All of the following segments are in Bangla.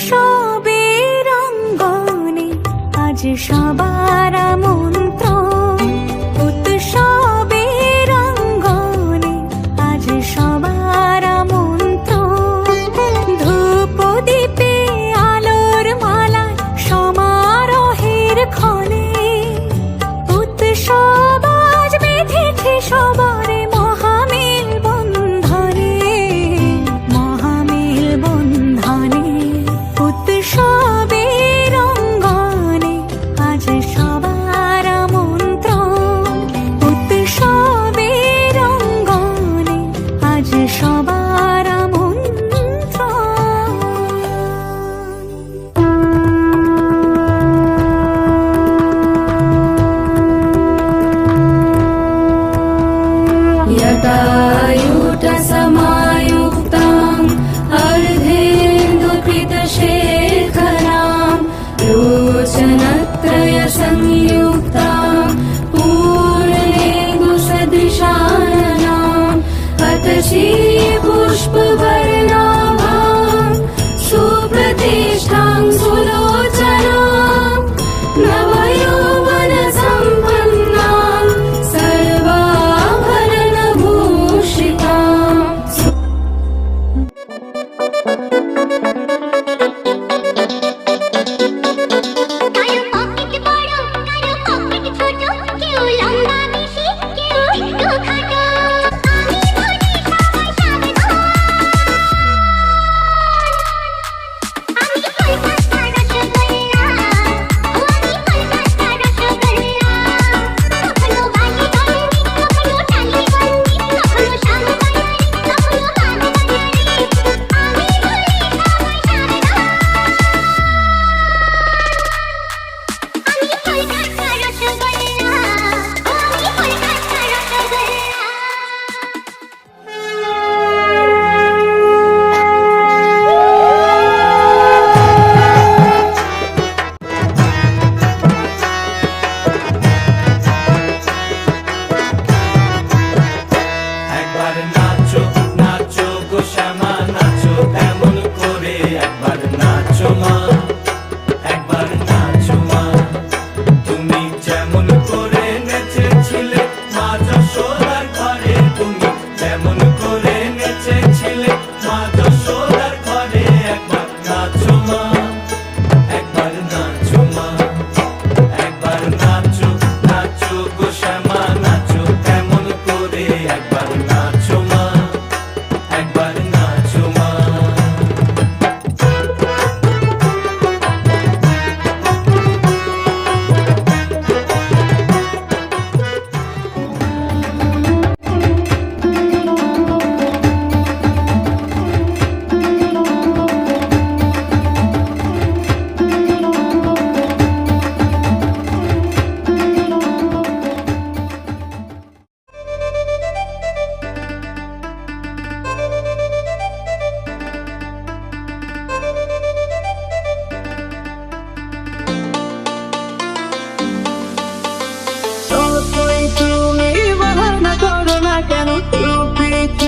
সবে রঙ্গনে আজ সবার আমন युट समायुक्ताम् अर्धेन्दु पितशेखराम् रोचनत्रय संयुक्ता पूर्णे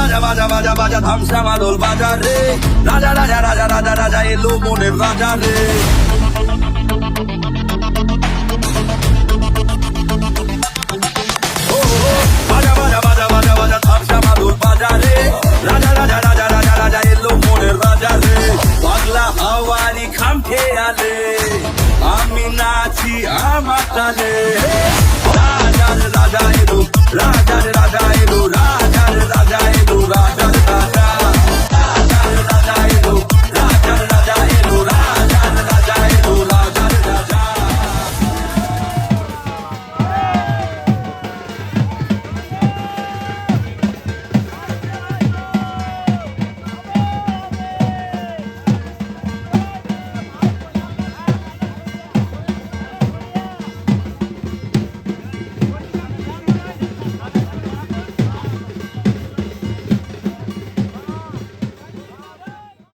বাজা বাজা বাজা বাজা, ধামসা মাদল বাজা রে। রাজা রাজা রাজা রাজা রাজা, এলো মনের রাজা রে। বাজা বাজা বাজা বাজা বাজা, ধামসা মাদল বাজা রে। রাজা রাজা রাজা রাজা রাজা, এলো মনের রাজা রে। পাগলা হাওয়ারি খামখে আলে আমি নাচি আমার তালে।